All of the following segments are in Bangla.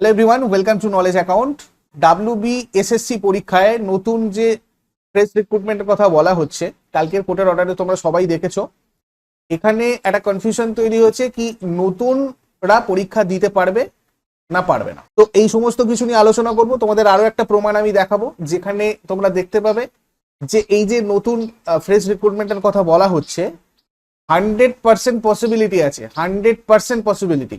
Hello everyone welcome to knowledge account W SSC পরীক্ষায় নতুন যে ফ্রেশ রিক্রুটমেন্টের কথা বলা হচ্ছে, কালকের কোর্টের অর্ডারে তোমরা সবাই দেখেছ। এখানে একটা কনফিউশন তৈরি হয়েছে কি নতুনরা পরীক্ষা দিতে পারবে না পারবে না। তো এই সমস্ত কিছু নিয়ে আলোচনা করব। তোমাদের আরও একটা প্রমাণ আমি দেখাবো, যেখানে তোমরা দেখতে পাবে যে এই যে নতুন ফ্রেশ রিক্রুটমেন্টের কথা বলা হচ্ছে হান্ড্রেড পার্সেন্ট পসিবিলিটি আছে হান্ড্রেড পার্সেন্ট পসিবিলিটি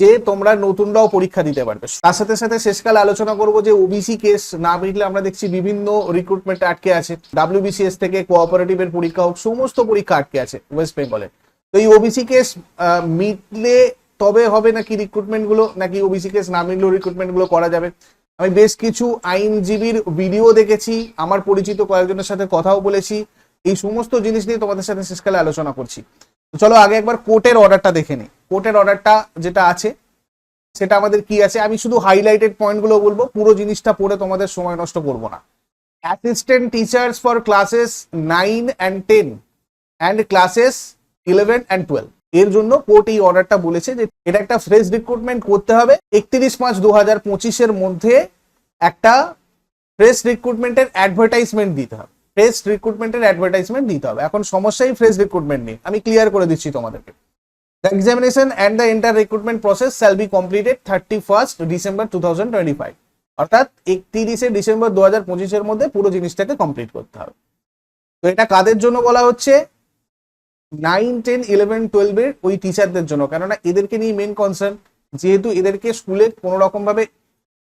যে তোমরা নতুনরাও পরীক্ষা দিতে পারবে। তার সাথে সাথে শেষকালে আলোচনা করব যে ওবিসি কেস না মিটলে আমরা দেখছি বিভিন্ন রিক্রুটমেন্ট আটকে আছে। ডাব্লিউবিসিএস থেকে কোঅপারেটিভের পরীক্ষা হোক, সমস্ত পরীক্ষা আটকে আছে ওয়েস্ট বেঙ্গলে তো এই ওবিসি কেস মিটলে তবে হবে নাকি রিক্রুটমেন্টগুলো? নাকি ওবিসি কেস না মিটলেও রিক্রুটমেন্টগুলো করা যাবে? আমি বেশ কিছু আইনজীবীর ভিডিও দেখেছি, আমার পরিচিত কয়েকজনের সাথে কথাও বলেছি। এই সমস্ত জিনিস নিয়ে তোমাদের সাথে শেষকালে আলোচনা করছি। চলো আগে একবার কোর্টের অর্ডারটা দেখে নিই। কোর্টের অর্ডারটা যেটা আছে, সেটা আমাদের কি আছে? আমি শুধু হাইলাইটেড পয়েন্টগুলো বলব, পুরো জিনিসটা পড়ে তোমাদের সময় নষ্ট করব না। Assistant teachers for classes nine and ten and classes eleven and twelve এর জন্য কোর্ট এই অর্ডারটা বলেছে যে, এটা একটা ফ্রেশ রিক্রুটমেন্ট করতে হবে। একত্রিশ পাঁচ দু হাজার পঁচিশের মধ্যে একটা ফ্রেশ রিক্রুটমেন্টের অ্যাডভার্টাইজমেন্ট দিতে হবে। ফ্রেশ রিক্রুটমেন্টের অ্যাডভার্টাইজমেন্ট দিতে হবে। এখন সমস্যাই ফ্রেশ রিক্রুটমেন্ট নেই। আমি ক্লিয়ার করে দিচ্ছি তোমাদেরকে। The examination and the entire recruitment process shall be completed 31st December 2025 অর্থাৎ একত্রিশে ডিসেম্বর দু হাজার পঁচিশের মধ্যে পুরো জিনিসটাকে কমপ্লিট করতে হবে। তো এটা কাদের জন্য বলা হচ্ছে? নাইন টেন ইলেভেন টুয়েলভের ওই টিচারদের জন্য। কেননা এদেরকে নিয়ে মেন কনসার্ন যেহেতু এদেরকে স্কুলে কোনো রকম ভাবে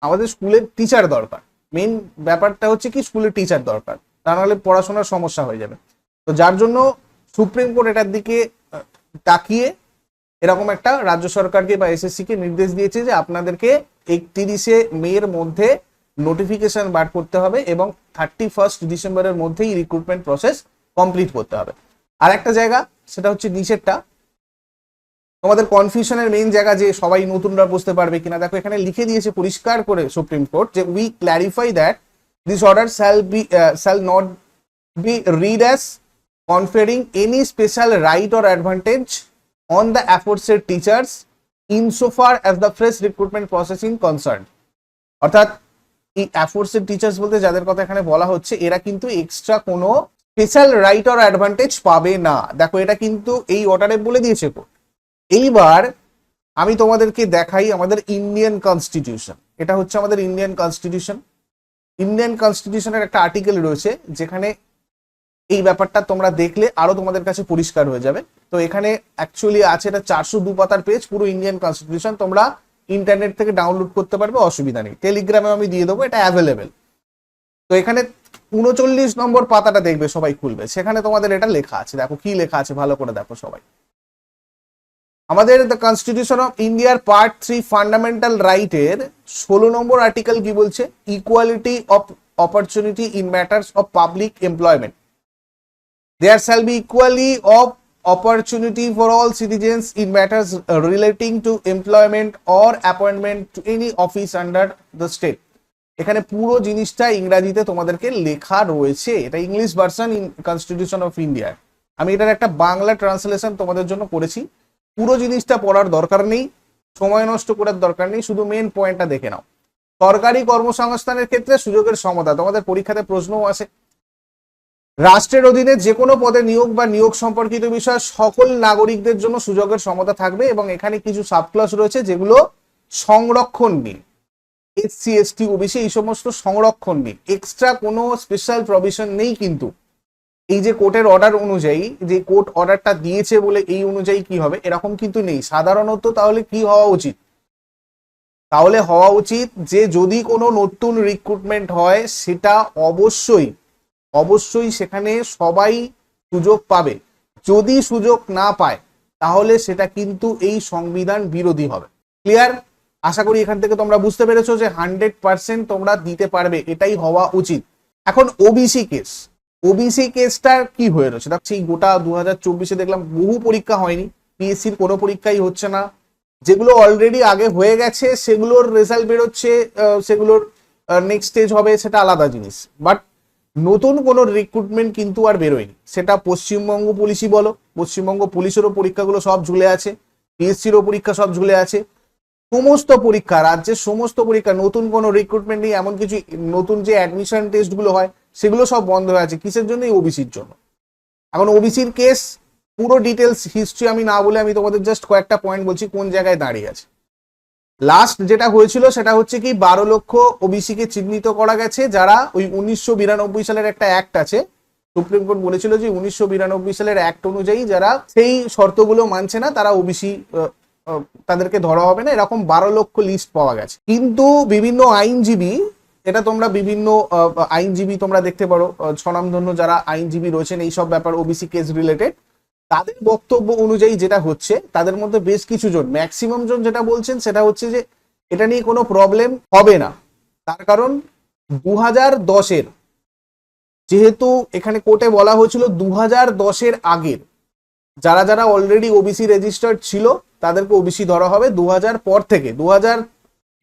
আমাদের স্কুলের টিচার দরকার। মেন ব্যাপারটা হচ্ছে কি? স্কুলের টিচার দরকার। তা নাহলে পড়াশোনার সমস্যা হয়ে যাবে। তো যার জন্য সুপ্রিম কোর্ট এটার দিকে তাকিয়ে এরকম একটা রাজ্য সরকারকে বা এসএসসি কে নির্দেশ দিয়েছে যে আপনাদেরকে একত্রিশে মের মধ্যে নোটিফিকেশন বার করতে হবে এবং থার্টি ফার্স্ট ডিসেম্বরের মধ্যেই রিক্রুটমেন্ট প্রসেস কমপ্লিট করতে হবে। আর একটা জায়গা, সেটা হচ্ছে নিচেরটা তোমাদের কনফিউশনের মেইন জায়গা যে সবাই নতুনরা বুঝতে পারবে কিনা। দেখো, এখানে লিখে দিয়েছে পরিষ্কার করে সুপ্রিম কোর্ট যে we clarify that this order shall be shall not be read as conferring any special right or advantage on the aforesaid teachers insofar as the fresh recruitment processing concerned. অর্থাৎ, এই অ্যাফোর্সেড টিচার্স বলতে যাদের কথা এখানে বলা হচ্ছে, এরা কিন্তু এক্সট্রা কোনো স্পেশাল রাইট অর অ্যাডভান্টেজ পাবে না। দেখো, এটা কিন্তু এই অর্ডারে বলে দিয়েছে কোর্ট এইবার আমি তোমাদেরকে দেখাই আমাদের ইন্ডিয়ান কনস্টিটিউশন এটা হচ্ছে আমাদের ইন্ডিয়ান কনস্টিটিউশন ইন্ডিয়ান কনস্টিটিউশনের একটা আর্টিকেল রয়েছে, যেখানে এই ব্যাপারটা তোমরা দেখলে আরও তোমাদের কাছে পরিষ্কার হয়ে যাবে। তো এখানে অ্যাকচুয়ালি আছে এটা চারশো দু পাতার পেজ পুরো ইন্ডিয়ান কনস্টিটিউশন তোমরা ইন্টারনেট থেকে ডাউনলোড করতে পারবে, অসুবিধা নেই। টেলিগ্রামে আমি দিয়ে দেবো, এটা অ্যাভেলেবেল তো এখানে উনচল্লিশ নম্বর পাতাটা দেখবে, সবাই খুলবে। সেখানে তোমাদের এটা লেখা আছে, দেখো কি লেখা আছে, ভালো করে দেখো সবাই। আমাদের দ্য কনস্টিটিউশন অফ ইন্ডিয়ার পার্ট থ্রি ফান্ডামেন্টাল রাইটের ষোলো নম্বর আর্টিকেল কি বলছে? Equality of opportunity in matters of public employment there shall be equally of opportunity for all citizens in matters relating to employment or appointment to any office under the state. এখানে পুরো জিনিসটা ইংরাজিতে তোমাদেরকে লেখা রয়েছে। এটা English version in constitution of India আমি এটার একটা বাংলা ট্রান্সলেশন তোমাদের জন্য করেছি। পুরো জিনিসটা পড়ার দরকার নেই, সময় নষ্ট করার দরকার নেই, শুধু মেন পয়েন্টটা দেখে নাও। সরকারি কর্মসংস্থানের ক্ষেত্রে সুযোগের সমতা, তোমাদের পরীক্ষাতে প্রশ্নও আসে। রাষ্ট্রের অধীনে যে কোনো পদে নিয়োগ বা নিয়োগ সম্পর্কিত বিষয়ে সকল নাগরিকদের জন্য সুযোগের সমতা থাকবে এবং এখানে কিছু সাবক্লাস রয়েছে যেগুলো সংরক্ষণ নিয়ে এসসি এসটি ওবিসি এই সমস্ত সংরক্ষণ নিয়ে এক্সট্রা কোনো স্পেশাল প্রভিশন নেই কিন্তু। এই যে কোর্টের অর্ডার অনুযায়ী যে কোর্ট অর্ডারটা দিয়েছে বলে এই অনুযায়ী কি হবে, এরকম কিন্তু নেই। সাধারণত তাহলে কি হওয়া উচিত? তাহলে হওয়া উচিত যে যদি কোনো নতুন রিক্রুটমেন্ট হয়, সেটা অবশ্যই অবশ্যই সেখানে সবাই সুযোগ পাবে। যদি সুযোগ না পায়, তাহলে সেটা কিন্তু এই সংবিধান বিরোধী হবে। ক্লিয়ার আশা করি এখান থেকে তোমরা বুঝতে পেরেছ যে হান্ড্রেড পার্সেন্ট তোমরা দিতে পারবে, এটাই হওয়া উচিত। এখন ওবিসি কেস ওবিসি কেসটা কি হয়ে রয়েছে? সেই গোটা দু হাজার চব্বিশে দেখলাম বহু পরীক্ষা হয়নি। পিএসসির কোনো পরীক্ষাই হচ্ছে না। যেগুলো অলরেডি আগে হয়ে গেছে, সেগুলোর রেজাল্ট বেরোচ্ছে সেগুলোর নেক্সট স্টেজ হবে, সেটা আলাদা জিনিস। বাট নতুন কোনো রিক্রুটমেন্ট কিন্তু আর বেরোয়নি। সেটা পশ্চিমবঙ্গ পুলিশই বলো। পশ্চিমবঙ্গ পুলিশেরও পরীক্ষাগুলো সব ঝুলে আছে। পিএসসিরও পরীক্ষা সব ঝুলে আছে। সমস্ত পরীক্ষা, রাজ্যের সমস্ত পরীক্ষা, নতুন কোনো রিক্রুটমেন্ট নেই এমন কিছু, নতুন যে অ্যাডমিশন টেস্টগুলো হয় সেগুলো সব বন্ধ হয়ে আছে। কিসের জন্য ওবিসির জন্য। এখন ওবিসির কেস পুরো ডিটেলস হিস্ট্রি আমি না বলে আমি তোমাদের জাস্ট কয়েকটা পয়েন্ট বলছি কোন জায়গায় দাঁড়িয়ে আছে। লাস্ট যেটা হয়েছিল সেটা হচ্ছে কি বারো লক্ষ ওবিসি কে চিহ্নিত করা গেছে যারা ওই উনিশশো বিরানব্বই সালের একটা অ্যাক্ট আছে। সুপ্রিম কোর্ট বলেছিল যে উনিশশো বিরানব্বই সালের অ্যাক্ট অনুযায়ী যারা সেই শর্তগুলো মানছে না, তারা ওবিসি তাদেরকে ধরা হবে না। এরকম বারো লক্ষ লিস্ট পাওয়া গেছে। কিন্তু বিভিন্ন আইনজীবী এটা তোমরা বিভিন্ন আইনজীবী তোমরা দেখতে পারো। স্বনামধন্য যারা আইনজীবী রয়েছেন এইসব ব্যাপার ওবিসি কেস রিলেটেড তাদের বক্তব্য অনুযায়ী যেটা হচ্ছে, তাদের মধ্যে বেশ কিছু জন ম্যাক্সিমাম জন যেটা বলছেন সেটা হচ্ছে যে, এটা নিয়ে কোনো প্রবলেম হবে না। তার কারণ দু হাজার দশের, যেহেতু এখানে কোর্টে বলা হয়েছিল দু হাজার দশের আগের, যারা যারা অলরেডি ওবিসি রেজিস্টার্ড ছিল, তাদেরকে ওবিসি ধরা হবে দু হাজার পর থেকে। দু হাজার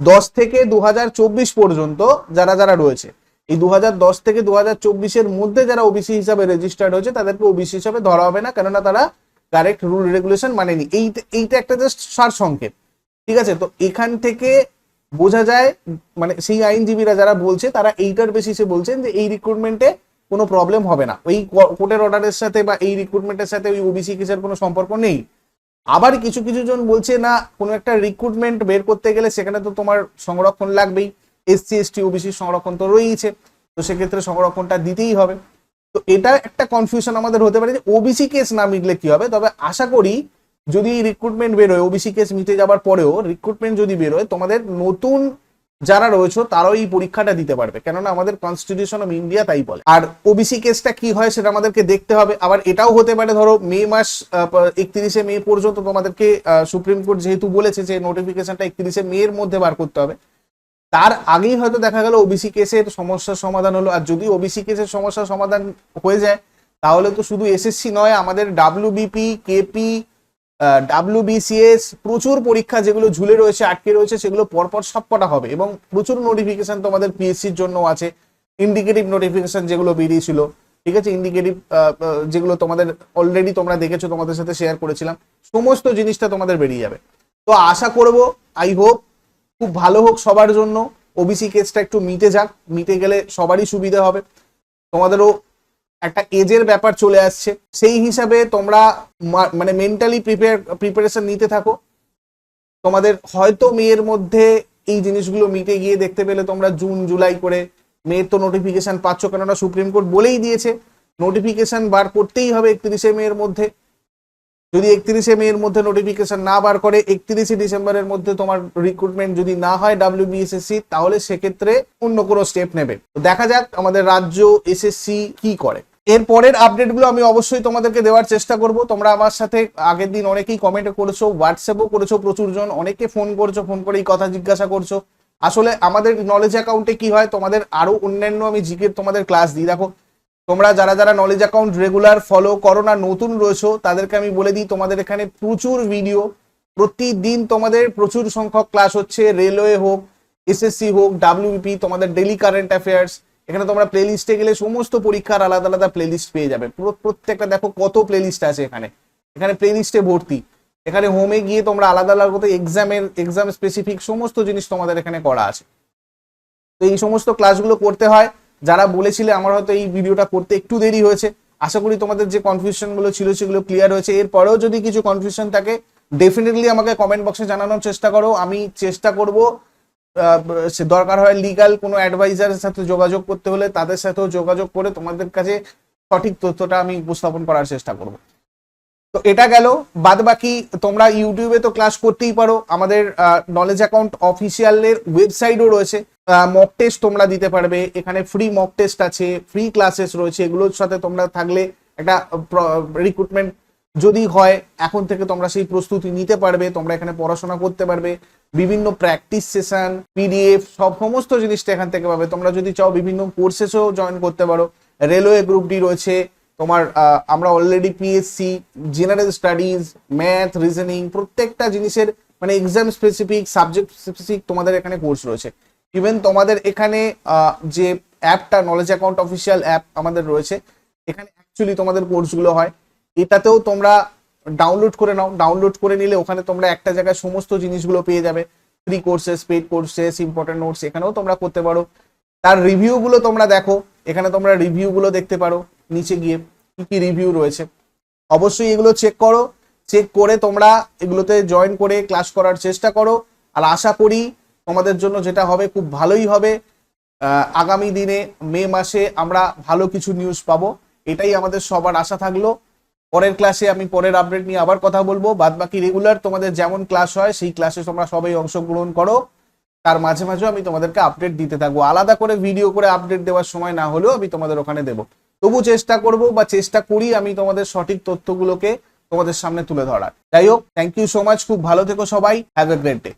দশ থেকে দু হাজার চব্বিশ পর্যন্ত যারা যারা রয়েছে। এই দু হাজার দশ থেকে দু চব্বিশের মধ্যে যারা ওবিসি হিসাবে রেজিস্টার্ড হয়েছে, তাদেরকে ওবিসি হিসাবে ধরা হবে না, কেননা তারা কারেক্ট রুল রেগুলেশন মানেনি। এই এইটা একটা জাস্ট সার সংক্ষেপ ঠিক আছে? তো এখান থেকে বোঝা যায় মানে সেই আইনজীবীরা যারা বলছে, তারা এইটার বেসিসে বলছেন যে এই রিক্রুটমেন্টে কোনো প্রবলেম হবে না। ওই কোর্টের অর্ডারের সাথে বা এই রিক্রুটমেন্টের সাথে ওই ওবিসি কেসের কোনো সম্পর্ক নেই। আবার কিছু কিছু জন বলছে, না, কোনো একটা রিক্রুটমেন্ট বের করতে গেলে সেখানে তো তোমার সংরক্ষণ লাগবেই। এসসি এসটি ওবিসি সংরক্ষণ তো রয়েইছে। তো সেক্ষেত্রে সংরক্ষণটা দিতেই হবে। তো এটা একটা কনফিউশন আমাদের হতে পারে যে ওবিসি কেস না মিটলে কি হবে? তবে আশা করি যদি রিক্রুটমেন্ট বেরোয় ওবিসি কেস মিটে যাবার পরেও রিক্রুটমেন্ট যদি বেরোয় তোমাদের নতুন যারা রয়েছে তারাও এই পরীক্ষাটা দিতে পারবে। কেননা আমাদের কনস্টিটিউশন অফ ইন্ডিয়া তাই বলে। আর ওবিসি কেসটা কি হয় সেটা আমাদেরকে দেখতে হবে। আবার এটাও হতে পারে, ধরো, মে মাস একত্রিশে মে পর্যন্ত তোমাদেরকে সুপ্রিম কোর্ট যেহেতু বলেছে যে নোটিফিকেশনটা একত্রিশে মে এর মধ্যে বার করতে হবে। তার আগেই হয়তো দেখা গেল ওবিসি কেসের সমস্যার সমাধান হলো। আর যদি ওবিসি কেসের সমস্যার সমাধান হয়ে যায়, তাহলে তো শুধু এসএসসি নয়, আমাদের ডাব্লিউবিপি কেপি ডাব্লিউবিসিএস প্রচুর পরীক্ষা যেগুলো ঝুলে রয়েছে, আটকে রয়েছে, সেগুলো পরপর সবকটা হবে এবং প্রচুর নোটিফিকেশন তোমাদের পিএসসির জন্য আছে। ইন্ডিকেটিভ নোটিফিকেশন যেগুলো বেরিয়েছিল, ঠিক আছে? ইন্ডিকেটিভ যেগুলো তোমাদের অলরেডি তোমরা দেখেছ, তোমাদের সাথে শেয়ার করেছিলাম, সমস্ত জিনিসটা তোমাদের বেরিয়ে যাবে। তো আশা করব আই হোপ খুব ভালো হোক সবার জন্য। ওবিসি কেসটা একটু মিটে যাক, মিটে গেলে সবারই সুবিধা হবে। তোমাদেরও একটা এজের ব্যাপার চলে আসছে। সেই হিসাবে তোমরা মানে মেন্টালি প্রিপেয়ার প্রিপারেশন নিতে থাকো। তোমাদের হয়তো মেয়ের মধ্যে এই জিনিসগুলো মিটে গিয়ে দেখতে পেলে তোমরা জুন, জুলাই করে মেয়ের তো নোটিফিকেশন পাচ্ছ কেননা সুপ্রিম কোর্ট বলেই দিয়েছে নোটিফিকেশন বার করতেই হবে একত্রিশে মেয়ের মধ্যে। যদি একত্রিশে মেয়ের মধ্যে নোটিফিকেশন না বার করে, একত্রিশে ডিসেম্বরের মধ্যে তোমার রিক্রুটমেন্ট যদি না হয় ডাব্লিউবিএসএসসি তাহলে সেক্ষেত্রে অন্য কোনো স্টেপ নেবে। দেখা যাক আমাদের রাজ্য এসএসসি কি করে। এর পরের আপডেটগুলো আমি অবশ্যই তোমাদেরকে দেওয়ার চেষ্টা করব। তোমরা আমার সাথে আগের দিন অনেকেই কমেন্ট করেছ হোয়াটসঅ্যাপও করেছ প্রচুর জন অনেকে ফোন করছ ফোন করে এই কথা জিজ্ঞাসা করছ। আসলে আমাদের নলেজ অ্যাকাউন্টে কি হয়, তোমাদের আরও অন্যান্য আমি জিকে তোমাদের ক্লাস দিই। দেখো, তোমরা যারা যারা নলেজ অ্যাকাউন্ট রেগুলার ফলো করো না, নতুন রয়েছো, তাদেরকে আমি বলে দিই, তোমাদের এখানে প্রচুর ভিডিও প্রতিদিন তোমাদের প্রচুর সংখ্যক ক্লাস হচ্ছে রেলওয়ে হোক এসএসসি হোক ডাব্লিউবিপি তোমাদের ডেলি কারেন্ট অ্যাফেয়ার্স এখানে তোমরা প্লে লিস্টে গেলে সমস্ত পরীক্ষার আলাদা আলাদা প্লে লিস্ট পেয়ে যাবে। পুরো প্রত্যেকটা দেখো কত প্লে লিস্ট আছে এখানে। এখানে প্লে লিস্টে ভর্তি। এখানে হোমে গিয়ে তোমরা আলাদা আলাদা করে এক্সামের এক্সাম স্পেসিফিক সমস্ত জিনিস তোমাদের এখানে করা আছে। তো এই সমস্ত ক্লাসগুলো করতে হয়। যারা বলেছিলে আমার হয়তো এই ভিডিওটা করতে একটু দেরি হয়েছে। আশা করি তোমাদের যে কনফিউশনগুলো ছিল সেগুলো ক্লিয়ার হয়েছে। এরপরেও যদি কিছু কনফিউশন থাকে ডেফিনেটলি আমাকে কমেন্ট বক্সে জানানোর চেষ্টা করো। আমি চেষ্টা করব দরকার হয় লিগাল কোনো অ্যাডভাইজারের সাথে যোগাযোগ করতে হলে তাদের সাথেও যোগাযোগ করে তোমাদের কাছে সঠিক তথ্যটা আমি উপস্থাপন করার চেষ্টা করব। তো এটা গেল, বাদ বাকি তোমরা ইউটিউবে তো ক্লাস করতেই পারো, আমাদের নলেজ অ্যাকাউন্ট অফিসিয়ালের ওয়েবসাইটও রয়েছে মক টেস্ট তোমরা দিতে পারবে, এখানে ফ্রি মক টেস্ট আছে ফ্রি ক্লাসেস রয়েছে, এগুলোর সাথে তোমরা থাকলে একটা রিক্রুটমেন্ট যদি হয়, এখন থেকে তোমরা সেই প্রস্তুতি নিতে পারবে, তোমরা এখানে পড়াশোনা করতে পারবে বিভিন্ন প্র্যাকটিস সেশন পিডিএফ সব সমস্ত জিনিসটা এখান থেকে পাবে। তোমরা যদি চাও বিভিন্ন কোর্সেসও জয়েন করতে পারো। রেলওয়ে গ্রুপ ডি রয়েছে। তোমার আমরা already PSC general studies math reasoning প্রত্যেকটা জিনিসের মানে এক্সাম স্পেসিফিক সাবজেক্ট স্পেসিফিক তোমাদের এখানে কোর্স রয়েছে। ইভেন তোমাদের এখানে যে অ্যাপটা নলেজ অ্যাকাউন্ট অফিসিয়াল অ্যাপ আমাদের রয়েছে, এখানে অ্যাকচুয়ালি তোমাদের কোর্সগুলো হয়। এটাতেও তোমরা ডাউনলোড করে নাও ডাউনলোড করে নিলে ওখানে তোমরা একটা জায়গায় সমস্ত জিনিসগুলো পেয়ে যাবে। Free courses paid courses important notes এখানেও তোমরা করতে পারো। তার রিভিউগুলো তোমরা দেখো, এখানে তোমরা রিভিউগুলো দেখতে পারো, নিচে গিয়ে কি কি রিভিউ রয়েছে। অবশ্যই এগুলো চেক করো চেক করে তোমরা এগুলোতে জয়েন করে ক্লাস করার চেষ্টা করো। আর আশা করি তোমাদের জন্য যেটা হবে খুব ভালোই হবে। আগামী দিনে মে মাসে আমরা ভালো কিছু নিউজ পাবো, এটাই আমাদের সবার আশা থাকল। পরের ক্লাসে আমি পরের আপডেট নিয়ে আবার কথা বলব। বাদ বাকি রেগুলার তোমাদের যেমন ক্লাস হয়, সেই ক্লাসে তোমরা সবাই অংশগ্রহণ করো। তার মাঝে মাঝেও আমি তোমাদেরকে আপডেট দিতে থাকব। আলাদা করে ভিডিও করে আপডেট দেওয়ার সময় না হলেও আমি তোমাদের ওখানে দেবো। তবু চেষ্টা করব বা চেষ্টা করি আমি তোমাদের সঠিক তথ্যগুলোকে তোমাদের সামনে তুলে ধরার। যাই হোক থ্যাংক ইউ সো মাচ খুব ভালো থেকো সবাই। Have a great day